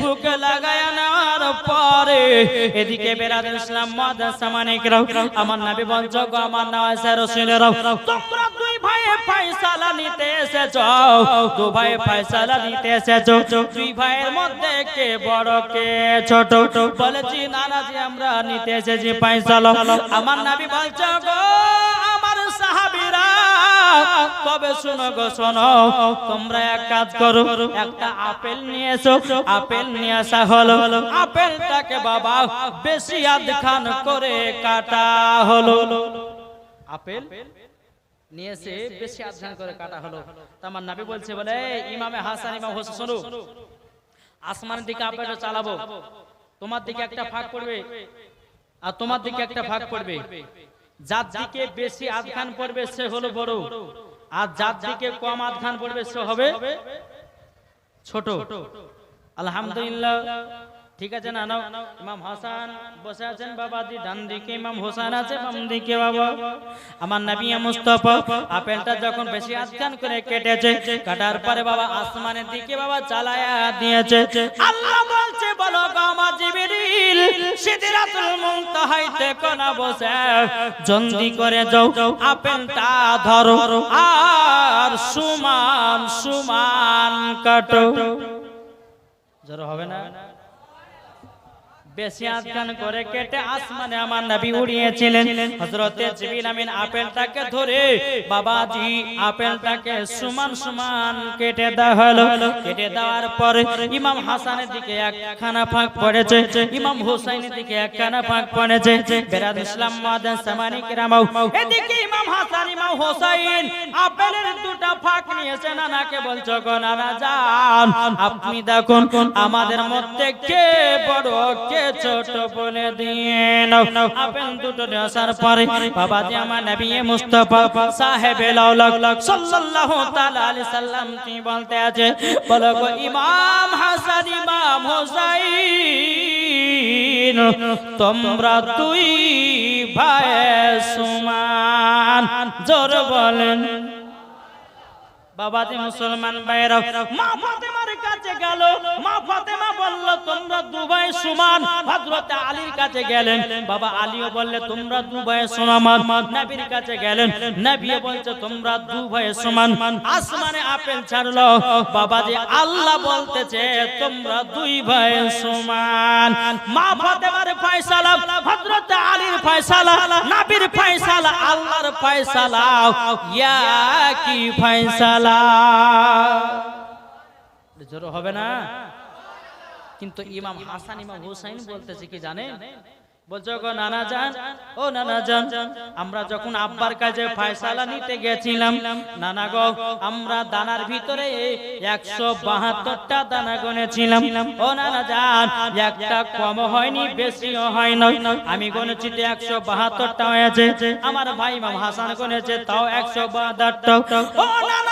বুকে লাগায় নেওয়ার পরে এদিকে বেরাদ ইসলাম মাদ্রাসা মানিকরাও আমার নবী গো, আমার নওয়াজ রসুলেরাও। তোমরা দুই ভাই ফয়সালা নিতে এসেছ। দু ভাই ফয়সালা নিতে এসেছ। দুই ভাইয়ের মধ্যে কে বড়, কে ছোট? বলেছি নানাজি আমরা নিতে এসেছি ফয়সালা। আমার নবী সাহাবীরা তবে শোনো গো, শোনো। তোমরা এক কাজ করো, একটা আপেল নিয়ে এসো। আপেল নিয়ে আসা হলো। আপেলটাকে বাবা বেশি আধখান করে কাটা হলো। আপেল নিয়ে এসে বেশি আধখান করে কাটা হলো। তা নাবি বলছে, বলে ইমামে হাসান, ইমাম হোসেন, শোনো। আসমানের দিকে আপেলটা চালাবো। তোমার দিকে একটা ফাঁক পড়বে। আর তোমার দিকে একটা ফাঁক পড়বে। যার দিকে বেশি আধখান পড়বে সে হলো বড়। আর যার দিকে কম আধখান পড়বে সে হবে ছোট। আলহামদুলিল্লাহ। ঠিক আছে না, নাও। ইমাম হাসান বসে আছেন বাবাজি ডান দিকে ইমাম হোসেন আছে, বাম দিকে বাবা। আমার নবী মুস্তাফা, আপেলটা যখন বেশি আধখান করে কেটেছে, কাটার পরে বাবা আসমানের দিকে বাবা চালায়া দিয়েছে। আল্লাহ বলছে, বলো সিদরাতুল মুনতাহাইতে কোনা বসে। জন্দি করে যাও, আপেলটা ধরো, আর সুমান সুমান কাটো। জোর হবে না? বেশি করে কেটে আসমানে আমার নবী উড়িয়েছিলেন। হযরতে জিবরিল আমিন আপেলটাকে ধরে বাবাজি আপেলটাকে সমান সমান কেটে দেওয়া হলো। কেটে দেওয়ার পরে ইমাম হাসানের দিকে একখানা ফাঁক পড়েছে। ইমাম হুসাইনের দিকে একখানা ফাঁক পড়েছে। বেরাদ ইসলাম মাদান সামানি কিরামাও। এদিকে ইমাম হাসান ইমাম হুসাইন আপেলের দুটো ফাঁক নিয়েছে। নানাকে বলছো গো নানা যান আপনি দেখুন আমাদের মধ্যে কে বড় কে ছোট বলে দিয়ে নাও। আপেল দুটো পরে বাবা যে আমার নবী মুস্তাফা সাল্লাল্লাহু তাআলা আলাইহি সাল্লাম বলতে আছে? বলো গো ইমাম হাসান, ইমাম হুসাইন, তোমরা দুই ভাই সমান, জোর বলেন। বাবা বাবাজি মুসলমান ভাইরা মা আলীর কাছে গেলেন। বাবা আলীও বললে, তোমরা দুবাই সমান। কাছে গেলেন। নবীও বলছে, তোমরা দুবাই সমান। আসমানে আপেল বাবাজি, আল্লাহ বলতেছে, তোমরা দুই ভাই সমান। মা ফাতেমার ফয়সালা, হযরত আলীর ফয়সালা, নবীর ফয়সালা, আল্লাহর ফয়সালা। ইয়া কি ফয়সালা? জোর হবে না? কিন্তু ইমাম হাসান, ইমাম হুসাইন বলতেছে কি জানে বলছো গো ও নানা আমরা যখন নিতে গেছিলাম, নানা গো, আমরা দানার ভিতরে একশো বাহাত্তরটা দানা ও একটা কম হয়নি, বেশিও হয় আমি গনেছি একশো বাহাত্তরটা হয়েছে। আমার ভাই ইমাম হাসান গনেছে তাও একশো এটা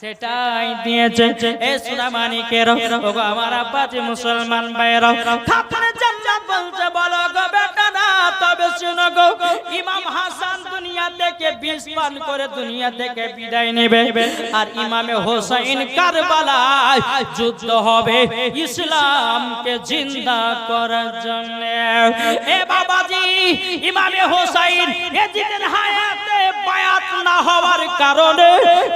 সেটাই দিয়েছে এ সুনামানিকের ওগো আমার আব্বাজি মুসলমান ভাইরা খাতুনে জান্নাত বলছে, বলো গো বেটা না তবে শুনো গো, ইমাম হাসান দুনিয়া থেকে বিষ পান করে দুনিয়া থেকে বিদায় নেবে। আর ইমামে হোসাইন কারবালায় যুদ্ধ হবে ইসলামকে জিন্দা করার জন্য। এ বাবাজি, ইমামে হোসাইন এজিদের হায়াতে না হওয়ার কারণে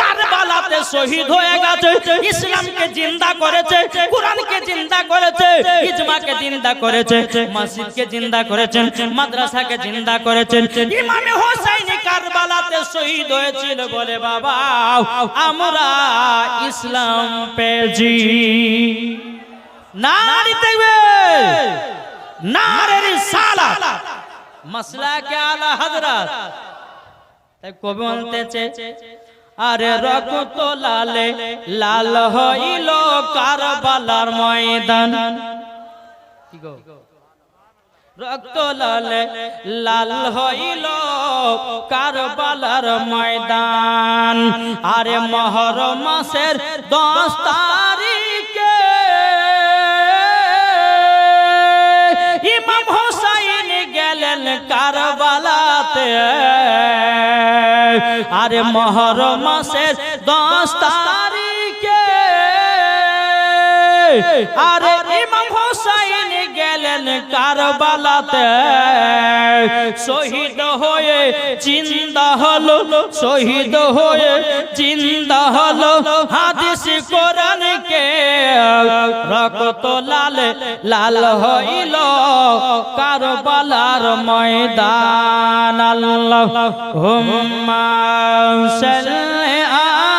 কারবালাতে শহীদ হয়ে গেছে, ইসলামকে জিন্দা করেছে, কোরআনকে জিন্দা করেছে, ইজমাকে জিন্দা করেছে, মসজিদকে জিন্দা করেছেন, মাদ্রাসাকে জিন্দা করেছেন। ইমামে হোসাইন কারবালাতে শহীদ হয়েছিল বলে, বাবা, আমরা ইসলাম পেয়েছি। নারী দেখবে, নারের সালাত। মসলা কে আলা হযরত কবি বলতেছে আরে রক্ত লালে লাল হইল কারবালার ময়দান। রক্ত লালে লাল হইল কারবালার ময়দান। আরে মহর মাসের দশ তারিখে ইমাম হোসাইন গেলেন কারবালাতে। আরে মহর মাসের দশ তারিখে। আরে ইমাম হোসাইন গেলেন কারবালাতে। শহীদ হয়ে জিন্দা হলো শহীদ হয়ে জিন্দা হলো হাত রক্ত লাল লাল হইল কারবালার ময়দান। আল্লাহ হুম্মা সাল্লি আলা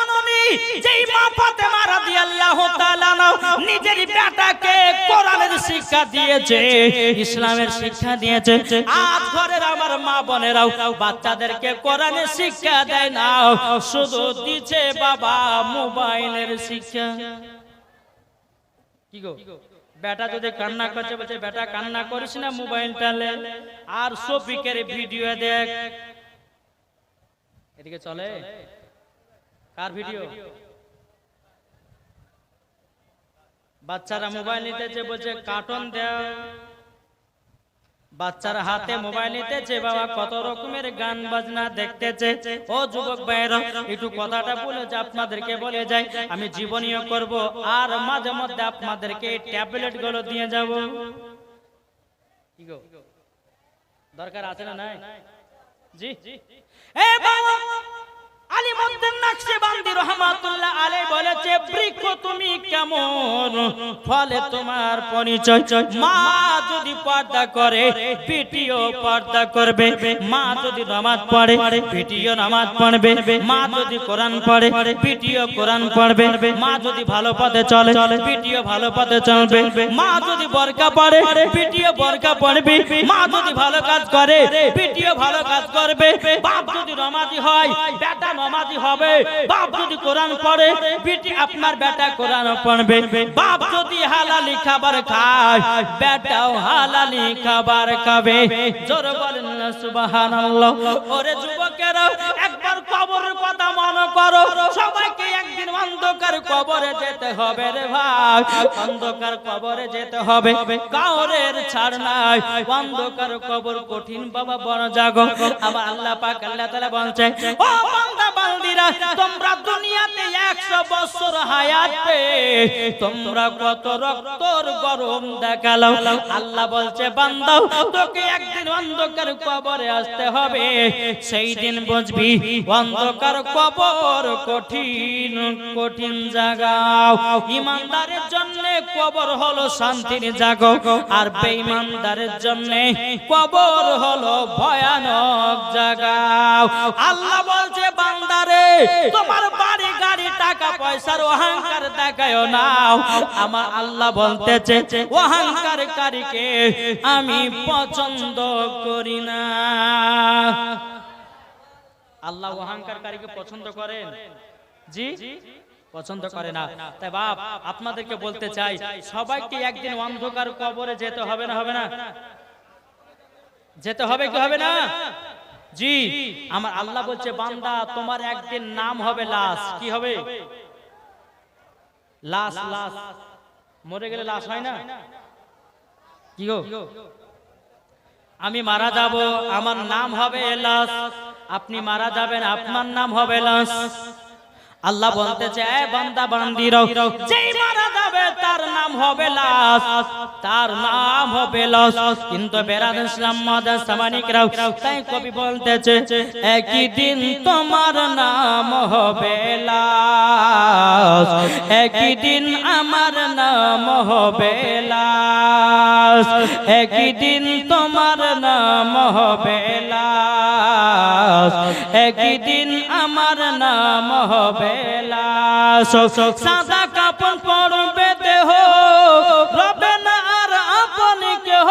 যেই মা ফাতেমা রাদিয়াল্লাহু তাআলা নিজের বেটাকে কোরআনের শিক্ষা দিয়েছে, ইসলামের শিক্ষা দিয়েছে। আজ ঘরের আমার মা বোনেরাও বাচ্চাদেরকে কোরআনের শিক্ষা দেয় না, শুধু দিচ্ছে বাবা মোবাইলের শিক্ষা। কি গো? বেটা যদি কান্না করছে, বলছে, বেটা, কান্না করিস না মোবাইলটা লে। আর সফিকের ভিডিও দেখ। এদিকে চলে। কার ভিডিও? বাচ্চারা মোবাইল নিতেছে বলছে কার্টুন দেও। বাচ্চার হাতে মোবাইল নিতেছে বাবা কত রকমের গান বাজনা দেখতেছে। ও যুবক ভাইরা একটু কথাটা বলে যে আপনাদেরকে বলে যাই আমি জীবনীয় করব আর মাঝে মধ্যে আপনাদেরকে ট্যাবলেটগুলো দিয়ে যাব। দরকার আছে না নাই? জি। এ বাবা! আলিমুদ্দিন নকশবন্দি রহমাতুল্লাহ আলাইহি বলেছে, বৃক্ষ তুমি কেমন? ফলে তোমার পরিচয়। মা যদি পর্দা করে, পিটিও পর্দা করবে। মা যদি নামাজ পড়ে, পিটিও নামাজ পড়বে। মা যদি কোরআন পড়ে, পিটিও কোরআন পড়বে। মা যদি ভালো পথে চলে, পিটিও ভালো পথে চলবে। মা যদি বরকা পড়ে, পিটিও বরকা পড়বে। মা যদি ভালো কাজ করে, পিটিও ভালো কাজ করবে। বাপ যদি নামাজি হয়, বেটা নামাজি হবে। বাপ যদি কোরআন পড়ে, বেটি আপনার বেটা কোরআন পড়বে। বাপ যদি হালালি খাবার খায়, বেটাও হালালি খাবার খাবে। জোর বলেন সুবহানাল্লাহ। ওরে যুবকেরা কবরের কথা মনে করো। সবাইকে একদিন অন্ধকার কবরে যেতে হবে রে ভাই। অন্ধকার কবরে যেতে হবে। কাউরের ছাড় নাই। অন্ধকার কবর কঠিন বাবা, বড় জাগো। আমার আল্লাহ পাক আল্লাহ তাআলা বলছে, ও বান্দা, বান্দিরা, তোমরা দুনিয়াতে 100 বছর হায়াত তোমরা কত রক্তর গরম আল্লাহ বলছে, বান্দা, তোকে একদিন অন্ধকার কবরে আসতে হবে। সেই দিন বুঝবি, অন্ধকার কবর কঠিন কঠিন জায়গা। ইমানদারের জন্য কবর হলো শান্তির জাগো আর বেঈমানদারের জন্য কবর হলো ভয়ানক জাগাও আল্লাহ বলছে, বান্দারে তোমার বাড়ি গাড়ি, টাকা পয়সার অহংকার দেখায় না। আমার আল্লাহ বলতেছে, অহংকার কারীকে আমি পছন্দ করি না। আল্লাহ অহংকারকারীকে পছন্দ করেন? জি? পছন্দ করে না। তাই বাপ, আপনাদেরকে বলতে চাই, সবাইকে একদিন অন্ধকার কবরে যেতে হবে না হবে না? যেতে হবে কি হবে না? জি, আমার আল্লাহ বলছে, বান্দা, তোমার একদিন নাম হবে লাশ। কি হবে? লাশ লাশ। মরে গেলে লাশ হয় না? কি গো? আমি মারা যাব, আমার নাম হবে লাশ। আপনি মারা যাবেন, আপনার নাম হবে লাশ। আল্লাহ বলতে চায় বান্দা, বান্দিরাও, যেই মারা যাবে তার নাম হবে লাশ। তার নাম হবে লাশ কিন্তু বেরাদ ইসলাম মাদার সামানিকরাও তাই কবি বলতেছে, একই দিন তোমার নাম হবে লাশ। একই দিন আমার নাম হবে লাশ। একই দিন তোমার নাম হবে লাশ। একই দিন আমার নাম হবে লাশ। সাদা কাপড় পরবে দেহ রবে না আর আপন কেহ,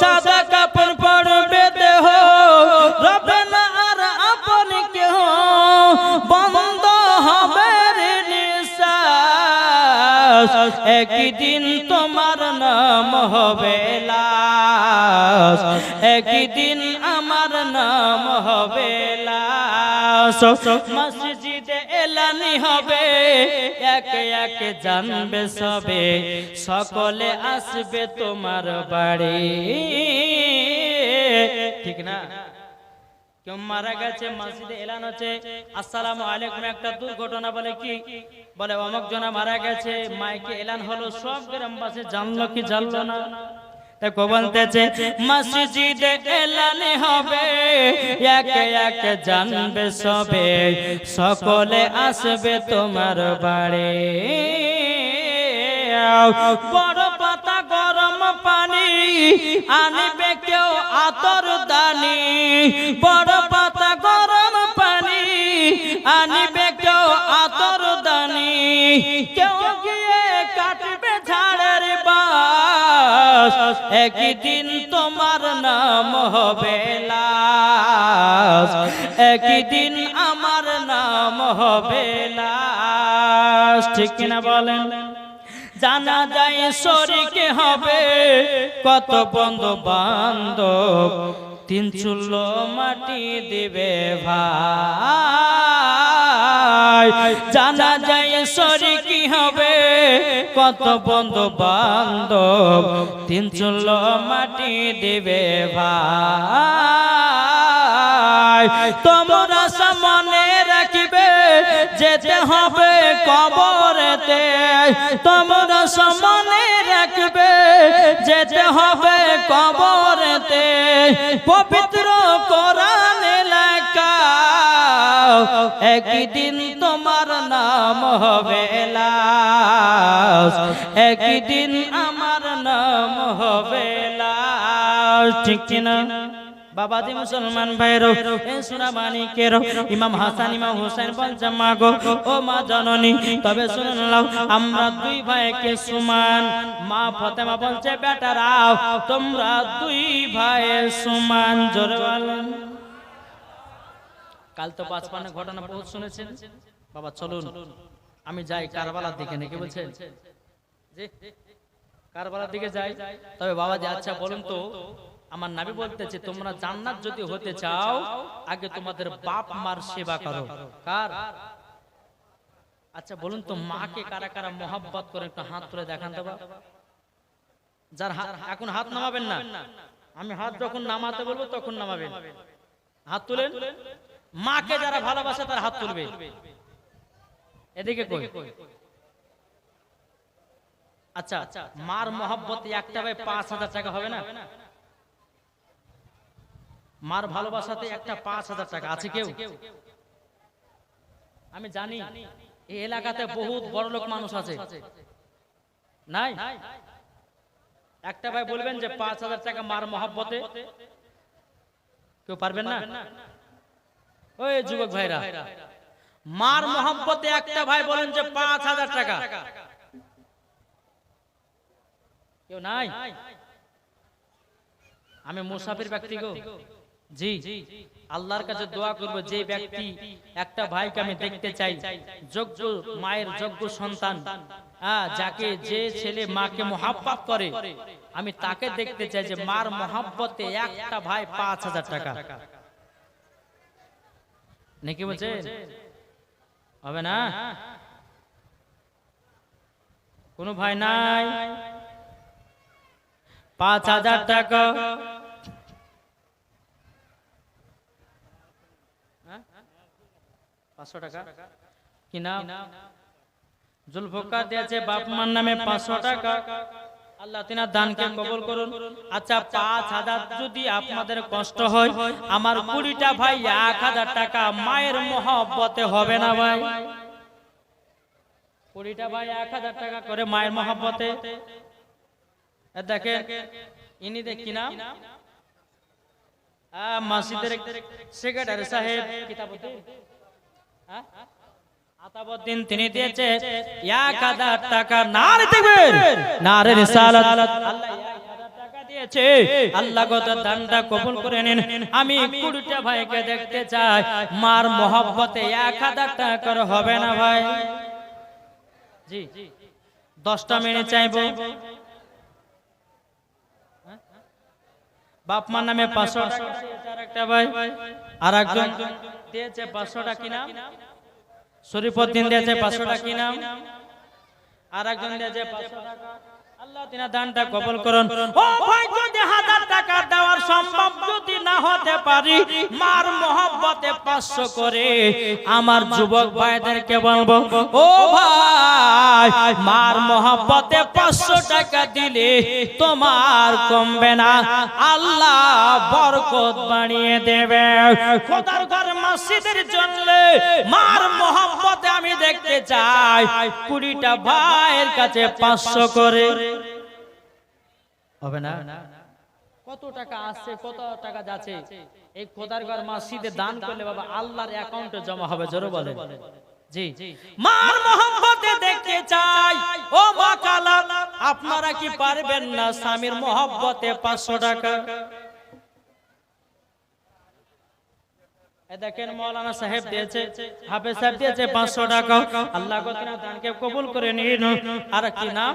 সাদা কাপড় পরবে দেহ রবে না আর আপন কেহ, বন্ধ হবে একদিন তোমার নাম হবে লাশ, একদিন আমার নাম হবে লাশ। হবে। একে একে জানবে সবে। সকলে আসবে তোমার বাড়ি। ঠিক না? কেউ মারা গেছে মসজিদে এলান হচ্ছে। আসসালামু আলাইকুম একটা দুর্ঘটনা বলে কি? বলে অমুক জনা মারা গেছে মাইকে এলান হলো সব গ্রামবাসী জানলো কি জানলো না? দেখো বলতেছে, মসজিদে এলানে হবে, একে একে জানবে সবে, সকলে আসবে তোমার বাড়ি। বড় পাতা গরম পানি আনবে কেউ আতর দানি। বড় পাতা গরম পানি আনবে কেউ আতর দানি। কেউ বাস একদিন তোমার নাম হবে লাশ। একদিন আমার নাম হবে লাশ। ঠিক কিনা বলেন? জানা যায় শরীকে হবে, কত বন্ধু বান্ধব তিন চুল্লো মাটি দিবে ভাই। জানা যায় শরীকি হবে? কত বন্ধু বান্ধব তিন চুল্লো মাটি দিবে ভাই। তোমরা সামনে রাখবে, যেতে হবে কবরেতে। তোমরা সামনে রাখবে, যেতে হবে কবরেতে। পবিত্র একদিন তোমার নাম হবে একদিন আমার নাম হবে ঠিক কিনা? বাবাজি মুসলমান ভাইরো সোনা মানিকের ইমাম হাসান, ইমাম হোসেন বলছে মা গো, ও মা জননী, তবে শুনে নাও, আমরা দুই ভাইকে সমান। মা ফতেমা বলছে বেটারাও তোমরা দুই ভাই সমান। জোরে বলেন। কাল তো পাঁচপান্ন ঘটনা বহুত শুনেছেন? বাবা চলুন। আমি যাই কারবালার দিকে নাকি বলছেন? কারবালার দিকে যাই। তবে বাবা যে আচ্ছা বলুন তো আমার নাবি বলতেছে তোমরা জান্নাত যদি হতে চাও আগে তোমাদের বাপ মার সেবা করো। কার। আচ্ছা বলুন তো মাকে কারা কারা মোহাব্বত করে একটু হাত তুলে দেখান দেবা যার হাত এখন হাত নামাবেন না। আমি হাত যখন নামাতে বলব তখন নামাবেন। হাত তুলেন? মাকে যারা ভালোবাসে তার হাত তুলবে। এদিকে কই? আচ্ছা মার মহব্বত একটা ভাই পাঁচ হাজার টাকা হবে না? মার ভালোবাসাতে একটা পাঁচ হাজার টাকা আছে কেউ? আমি জানি এই এলাকাতে বহুত বড় লোক মানুষ আছে। নাই? একটা ভাই বলবেন যে পাঁচ হাজার টাকা মার মহব্বতে? কেউ পারবেন না? ওই যুবক ভাইরা মার মহব্বতে একটা ভাই বলেন যে পাঁচ হাজার টাকা। কেউ নাই? আমি মুসাফির ব্যক্তি গো। জি আল্লাহর কাছে দোয়া করব যে ব্যক্তি একটা ভাইকে আমি দেখতে চাই যোগ্য মায়ের যোগ্য সন্তান যাকে যে ছেলে মাকে মোহাব্বত করে আমি তাকে দেখতে চাই যে মার মোহাব্বতে একটা ভাই পাঁচ হাজার টাকা। নাকি বলছে হবে না কোনো ভাই নাই পাঁচ হাজার টাকা? পাঁচশো টাকা কি নাম জুলফকার দিয়েছে বাপ মার নামে পাঁচশো টাকা আল্লাহ তিনার দানকে কবল করুন। আচ্ছা পাঁচ হাজার যদি আপনাদের কষ্ট হয় আমার কুড়িটা ভাই এক হাজার টাকা মায়ের মহব্বতে হবে না ভাই? কুড়িটা ভাই এক হাজার টাকা করে মায়ের মহব্বতে। এ দেখেন ইনি দেখি না? মসজিদের সেক্রেটারি সাহেব কিতাবুদ্দিন। হ্যাঁ? আতাবুদ্দিন তিনি দিয়েছে এক হাজার টাকা নারে দেখবেন নারে রিসালাত। আল্লাহ এক হাজার টাকা দিয়েছে আল্লাহ দানটা কবুল করে নিন। আমি কুড়িটা ভাইকে দেখতে চাই। মার মহব্বতে এক হাজার টাকা করে হবে না ভাই। জি দশটা মিনিট চাইব। বাপ মার নামে পাঁচশো টাকা আরেকটা ভাই আর একজন দিয়েছে পাঁচশো টাকা কি নাম শরীফুদ্দিন দিয়েছে পাঁচশো টাকা কি নাম? আর একজন দিয়েছে পাঁচশো টাকা। আল্লাহ আমার যুবক ভাইদেরকে বলব, ও ভাই, মার পাঁচশো টাকা দিলে তোমার কমবে না। আল্লাহ বরকত বানিয়ে দেবে। মার মহব্বতে আমি দেখতে চাই। কুড়িটা ভাইয়ের কাছে পাঁচশো করে। হবে না? কত টাকা আসছে কত টাকা যাচ্ছে এই খোদার ঘর মসজিদে দান করলে বাবা আল্লাহর অ্যাকাউন্টে জমা হবে জোরে বলে জি মার মোহাম্মতে দেখতে চাই। ও মা কালা আপনারা কি পারবেন না স্বামীর মোহাম্মতে পাঁচশো টাকা? এ দেখেন মৌলানা সাহেব দিয়েছে হাফেজ সাহেব দিয়েছে পাঁচশো টাকা। আল্লাহ দানকে কবুল করে নিন। আর কি নাম?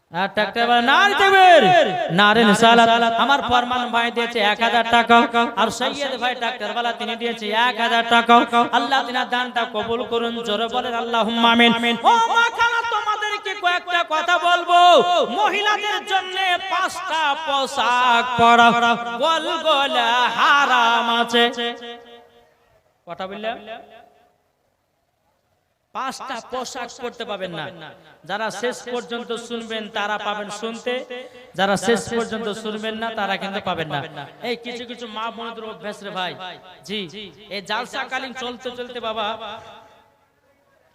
আমার ফরমান ভাই দিয়েছে 1000 টাকা। আর সৈয়দ ভাই ট্রাক্টর বালা তিনি দিয়েছে 1000 টাকা। আল্লাহ তিনা দানটা কবুল করুন জোরে বলেন আল্লাহুম্মা আমিন। ও মা খালা তোমাদেরকে কয়েকটা কথা বলব। মহিলাদের জন্য পাঁচটা পোশাক পরা। হারাম আছে। কথা বললাম? পাঁচটা পোশাক পড়তে পাবেন না। যারা শেষ পর্যন্ত শুনবেন তারা পাবেন শুনতে। যারা শেষ পর্যন্ত শুনবেন না তারা কিন্তু পাবেন না। এই কিছু কিছু মা বোনদের অভ্যাস রে ভাই। জি এই জালসাকালীন চলতে চলতে বাবা।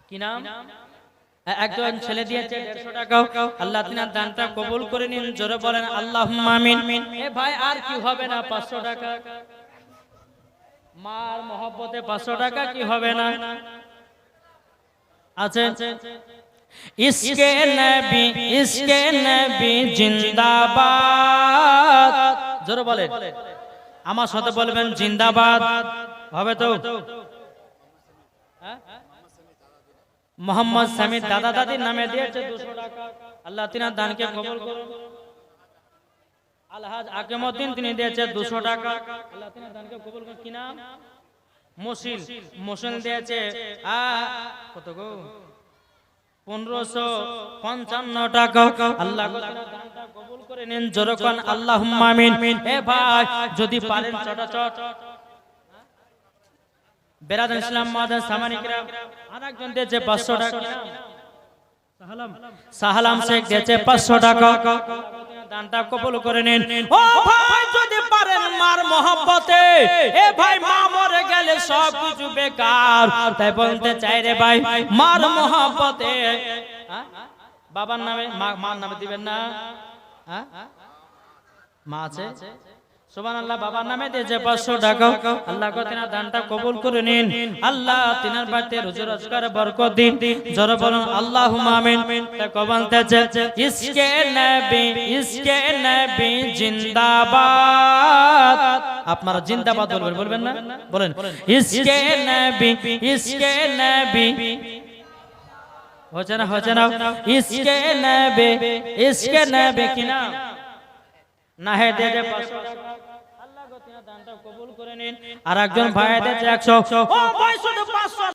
কি নাম? একজন ছেলে দিয়েছে দেড়শো টাকা আল্লাহ তিনার দানটা কবুল করে নিন জোরে বলেন আল্লাহ এ ভাই আর কি হবে না পাঁচশো টাকা? মার মহব্বতে পাঁচশো টাকা কি হবে না? আছে? ইসকে নবী ইসকে নবী জিন্দাবাদ। জোরে বলে। আমার সাথে বলবেন জিন্দাবাদ। হবে তো। হ্যাঁ? মোহাম্মদ সামিদ দাদা দাদির নামে দিয়েছে দুশো টাকা। আল্লাহ তিনার দানকে কবল করুন। আলহাজ আকিমউদ্দিন তিনি দিয়েছে দুশো টাকা। আল্লাহ তিনার দানকে কবল করুন। কি নাম? মসিল মসিল দিয়েছে আ কত গো? পনেরোশো পঞ্চান্ন টাকা। আল্লাহ কবুল করে নিন। জোরকন আল্লাহ এ ভাই যদি পারেন চটাচট বেরাদান ইসলাম মাদান সামানিকরা আরেকজন দিয়েছে পাঁচশো টাকা। সাহালাম। শেখ দিয়েছে পাঁচশো টাকা। দানটা কবুল করে নিন। ও ভাই, যদি পারেন মার মহব্বতে, এ ভাই মা মরে গেলে সব কিছু বেকার। তাই বলতে চাই রে ভাই, মার মহব্বতে? বাবার নামে মার নামে দিবেন না? মা আছে? সুবহানাল্লাহ, বাবার নামে দিয়েছে 500 টাকা, আল্লাহ তিনার দানটা কবুল করে নিন। আল্লাহ তিনার বাড়িতে রুজি রোজগার, বরকত দিন। জোরে বলুন, আল্লাহুম্মা আমিন। দেখো ইসকে নবী ইসকে নবী জিন্দাবাদ। আপনারা জিন্দাবাদ বলবেন বলবেন না? বলেন হচ্ছে না হচ্ছে না? না দে দে পাঁচশো। আল্লাহ কবুল করে নিন। আর একজন ভাই দিয়েছে একশো। ও পাঁচশো।